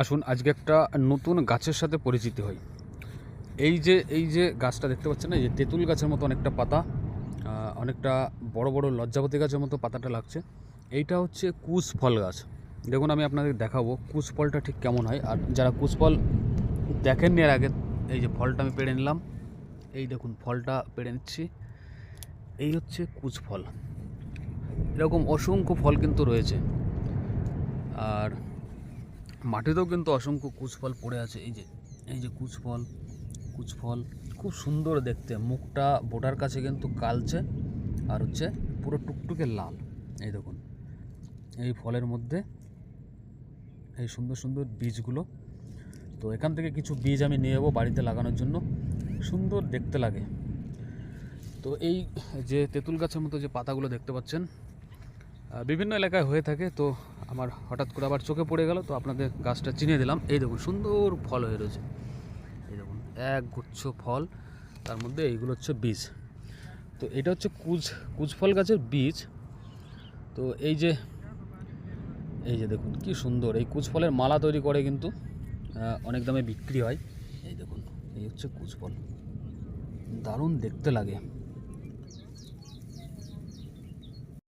আসুন, আজকে একটা নতুন গাছের সাথে পরিচিতি হই। এই যে এই যে গাছটা দেখতে পাচ্ছেন না, এই যে তেঁতুল গাছের মতো অনেকটা পাতা অনেকটা বড় বড় লজ্জাপতি গাছের মতো পাতাটা লাগছে। এইটা হচ্ছে কুশ ফল গাছ। দেখুন, আমি আপনাদের দেখাবো কুশ ফলটা ঠিক কেমন হয়। আর যারা কুশ ফল দেখেননি এর আগে, এই যে ফলটা আমি পেড়ে নিলাম। এই দেখুন, ফলটা পেড়ে নিচ্ছি। এই হচ্ছে কুশ ফল এরকম অসংখ্য ফল কিন্তু রয়েছে। আর মাটিতেও কিন্তু অসংখ্য কুচফল পড়ে আছে। এই যে এই যে কুচফল কুচফল খুব সুন্দর দেখতে। মুখটা বোটার কাছে কিন্তু কালচে আর হচ্ছে পুরো টুকটুকে লাল। এই দেখুন, এই ফলের মধ্যে এই সুন্দর সুন্দর বীজগুলো। তো এখান থেকে কিছু বীজ আমি নিয়ে যাব বাড়িতে লাগানোর জন্য। সুন্দর দেখতে লাগে। তো এই যে তেঁতুল গাছের মতো যে পাতাগুলো দেখতে পাচ্ছেন বিভিন্ন এলাকায় হয়ে থাকে। তো আমার হঠাৎ করে আবার চোখে পড়ে গেল, তো আপনাদের গাছটা চিনিয়ে দিলাম। এই দেখুন, সুন্দর ফল হয়ে রয়েছে। এই দেখুন এক গুচ্ছ ফল, তার মধ্যে এইগুলো হচ্ছে বীজ। তো এটা হচ্ছে কুজ কুজফল গাছের বীজ। তো এই যে এই যে দেখুন, কি সুন্দর। এই কুচফলের মালা তৈরি করে কিন্তু অনেক দামে বিক্রি হয়। এই দেখুন, এই হচ্ছে কুচফল দারুণ দেখতে লাগে।